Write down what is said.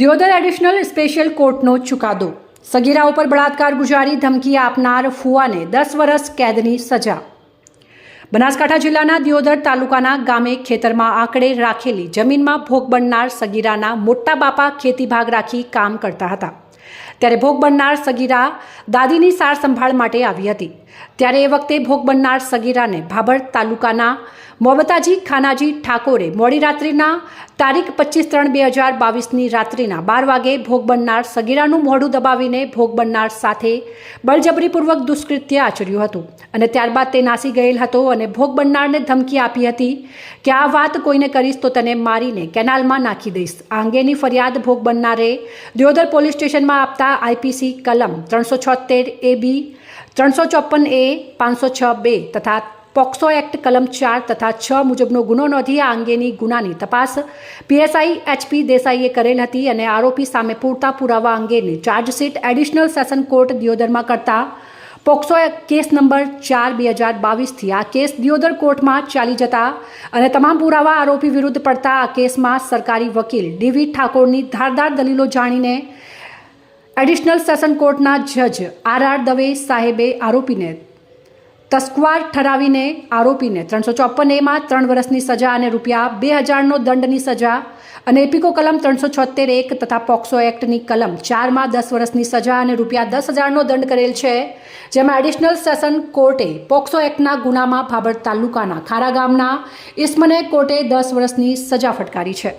Deodar additional special કોર્ટનો ચુકાદો. સગીરા ઉપર બળાત્કાર ગુજારી ધમકી આપનાર ફુવાને દસ વર્ષ કેદની સજા. બનાસકાંઠા જિલ્લાના દિયોદર તાલુકાના ગામે ખેતરમાં આંકડે રાખેલી જમીનમાં ભોગ બનનાર સગીરાના મોટા બાપા ખેતી ભાગ રાખી કામ કરતા હતા. ત્યારે ભોગ બનનાર સગીરા દાદીની સાર સંભાળ માટે આવી હતી. ત્યારે એ વખતે ભોગ બનનાર સગીરાને ભાભર તાલુકાના મોબતાજી ખાનાજી ઠાકોરે મોડી રાત્રિના તારીખ પચીસ ત્રણ બે હજાર બાવીસની રાત્રિના બાર વાગે ભોગ બનનાર સગીરાનું મોઢું દબાવીને ભોગ બનનાર સાથે બળજબરીપૂર્વક દુષ્કૃત્ય આચર્યું હતું અને ત્યારબાદ તે નાસી ગયેલ હતો અને ભોગ બનનારને ધમકી આપી હતી કે આ વાત કોઈને કરીશ તો તને મારીને કેનાલમાં નાખી દઈશ. આ અંગેની ફરિયાદ ભોગ બનનારે દિયોદર પોલીસ સ્ટેશનમાં આપતા આઈપીસી કલમ ત્રણસો છોતેર એ બી ત્રણસો ચોપન એ, પાંચસો છ બે તથા પોક્સો એક્ટ કલમ ચાર તથા છ મુજબનો ગુનો નોંધી આ અંગેની ગુનાની તપાસ પીએસઆઈ એચપી દેસાઈએ કરેલ હતી અને આરોપી સામે પૂરતા પુરાવા અંગેની ચાર્જશીટ એડિશનલ સેશન કોર્ટ દિયોદરમાં કરતા પોક્સો કેસ નંબર ચાર બે હજાર બાવીસથી આ કેસ દિયોદર કોર્ટમાં ચાલી જતા અને તમામ પુરાવા આરોપી વિરુદ્ધ પડતા આ કેસમાં સરકારી વકીલ ડીવી ઠાકોરની ધારદાર દલીલો જાણીને એડિશનલ સેશન કોર્ટના જજ આર આર દવે સાહેબે આરોપીને તસ્કવાર ઠરાવીને આરોપીને ત્રણસો ચોપન એમાં ત્રણ વર્ષની સજા અને રૂપિયા બે હજારનો દંડની સજા અને એપિકો કલમ ત્રણસો છોતેર એક તથા પોક્સો એક્ટની કલમ ચારમાં દસ વર્ષની સજા અને રૂપિયા દસ હજારનો દંડ કરેલ છે, જેમાં એડિશનલ સેશન કોર્ટે પોક્સો એક્ટના ગુનામાં ભાભર તાલુકાના ખારા ગામના ઇસ્મને કોર્ટે દસ વર્ષની સજા ફટકારી છે.